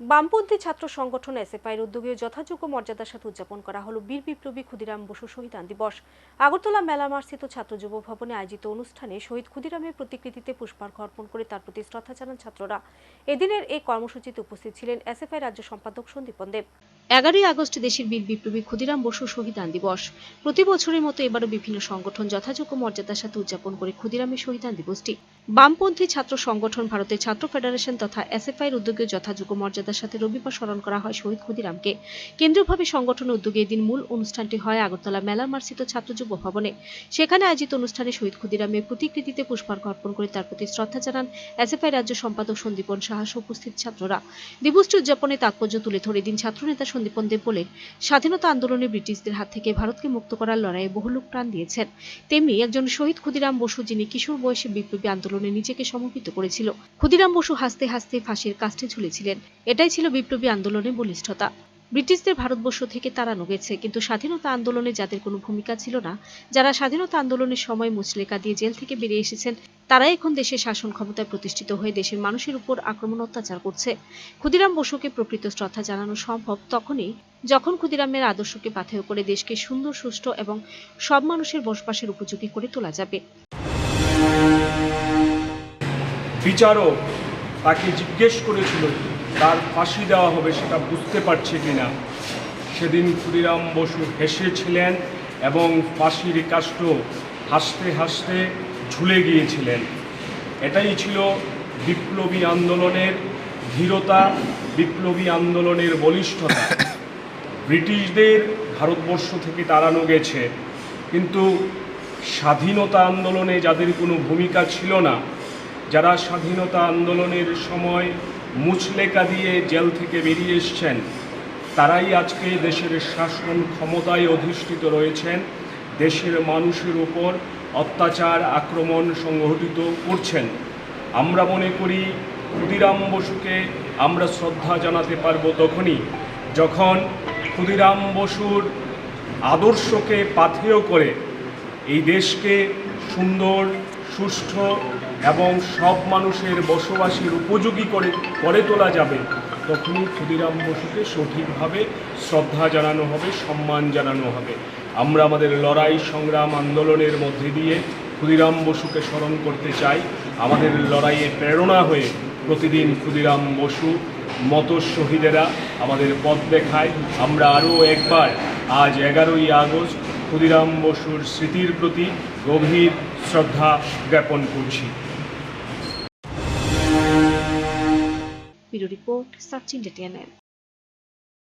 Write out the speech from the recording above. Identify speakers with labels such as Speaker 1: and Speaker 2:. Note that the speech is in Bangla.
Speaker 1: বামপন্থী ছাত্র সংগঠন এসএফআইয়ের উদ্যোগে যথাযোগ্য মর্যাদার সাথে উদযাপন করা হলো বীর বিপ্লবী ক্ষুদিরাম বসু শহীদান দিবস। আগরতলা মেলামার্স্থিত ছাত্র যুব ভবনে আয়োজিত অনুষ্ঠানে শহীদ ক্ষুদিরামের প্রতিকৃতিতে পুষ্পার্ঘ অর্পণ করে তার প্রতি শ্রদ্ধা জানান ছাত্ররা। এদিনের এই কর্মসূচিতে উপস্থিত ছিলেন এসএফআই রাজ্য সম্পাদক সন্দীপন দেব এগারোই আগস্ট দেশের বীর বিপ্লবী ক্ষুদিরাম বসু শহীদান দিবস। প্রতি বছরের মতো এবারও বিভিন্ন সংগঠন যথাযোগ্য মর্যাদার সাথে উদযাপন করে ক্ষুদিরামের শহীদান দিবসটি। বামপন্থী ছাত্র সংগঠন ভারতের ছাত্র ফেডারেশন তথা এসএফআইয়ের উদ্যোগে যথাযোগ্য মর্যাদার সাথে রবিবার স্মরণ করা হয় শহীদ ক্ষুদিরামকে। কেন্দ্রীয়ভাবে সংগঠনের উদ্যোগে এদিন মূল অনুষ্ঠানটি হয় আগরতলা মেলা মার্সিত ছাত্র যুব ভবনে। সেখানে আয়োজিত অনুষ্ঠানে শহীদ ক্ষুদিরামের প্রতিকৃতিতে পুষ্পার্ঘ অর্পণ করে তার প্রতি শ্রদ্ধা জানান এসএফআই রাজ্য সম্পাদক সন্দীপন সাহা উপস্থিত ছাত্ররা। দিবসটি উদযাপনে তাৎপর্য তুলে ধরে দিন ছাত্রনেতা সন্দীপন দেব বলেন স্বাধীনতা আন্দোলনে ব্রিটিশদের হাত থেকে ভারতকে মুক্ত করার লড়াইয়ে বহু লোক প্রাণ দিয়েছেন। তেমনি একজন শহীদ ক্ষুদিরাম বসু, যিনি কিশোর বয়সে বিপ্লবী আন্দোলনে নিজেকে সমর্পিত করেছিল, ক্ষুদিরাম বসু হাসতে হাসতে ফাঁসির কাস্টে ঝুলেছিলেন। এটাই ছিল বিপ্লবী আন্দোলনের বলিষ্ঠতা। ব্রিটিশদের ভারতবর্ষ থেকে তাড়ানো গেছে কিন্তু স্বাধীনতা আন্দোলনে যাদের কোনো ভূমিকা ছিল না, যারা স্বাধীনতা আন্দোলনের সময় মুচলেকা দিয়ে জেল থেকে বেরিয়ে এসেছেন, তারাই এখন দেশের শাসন ক্ষমতায় প্রতিষ্ঠিত হয়ে দেশের মানুষের উপর আক্রমণ অত্যাচার করছে। ক্ষুদিরাম বসুকে প্রকৃত শ্রদ্ধা জানানো সম্ভব তখনই, যখন ক্ষুদিরামের আদর্শকে পাথেয় করে দেশকে সুন্দর, সুষ্ঠু এবং সব মানুষের বসবাসের উপযোগী করে তোলা যাবে।
Speaker 2: বিচারক তাকে জিজ্ঞেস করেছিল তার ফাঁসি দেওয়া হবে সেটা বুঝতে পারছে কিনা। সেদিন ক্ষুদিরাম বসু হেসেছিলেন এবং ফাঁসির কাষ্ট হাসতে হাসতে ঝুলে গিয়েছিলেন। এটাই ছিল বিপ্লবী আন্দোলনের ধীরতা, বিপ্লবী আন্দোলনের বলিষ্ঠতা। ব্রিটিশদের ভারতবর্ষ থেকে তাড়ানো গেছে। কিন্তু স্বাধীনতা আন্দোলনে যাদের কোনো ভূমিকা ছিল না, যারা স্বাধীনতা আন্দোলনের সময় মুচলেকা দিয়ে জেল থেকে বেরিয়ে এসছেন। তারাই আজকে দেশের শাসন ক্ষমতায় অধিষ্ঠিত রয়েছেন। দেশের মানুষের ওপর অত্যাচার, আক্রমণ সংঘটিত করছেন। আমরা মনে করি, ক্ষুদিরাম বসুকে আমরা শ্রদ্ধা জানাতে পারব তখনই, যখন ক্ষুদিরাম বসুর আদর্শকে পাথেয় করে এই দেশকে সুন্দর সুষ্ঠু এবং সব মানুষের বসবাসের উপযোগী করে করে তোলা যাবে। তখনই ক্ষুদিরাম বসুকে সঠিকভাবে শ্রদ্ধা জানানো হবে, সম্মান জানানো হবে। আমরা আমাদের লড়াই, সংগ্রাম, আন্দোলনের মধ্যে দিয়ে ক্ষুদিরাম বসুকে স্মরণ করতে চাই। আমাদের লড়াইয়ে প্রেরণা হয়ে প্রতিদিন ক্ষুদিরাম বসু, মতো শহীদেরা আমাদের পথ দেখায়। আমরা আরও একবার, আজ এগারোই আগস্ট ক্ষুদিরাম বসুর স্মৃতির প্রতি গভীর শ্রদ্ধা জ্ঞাপন করছি।
Speaker 1: রিপোর্ট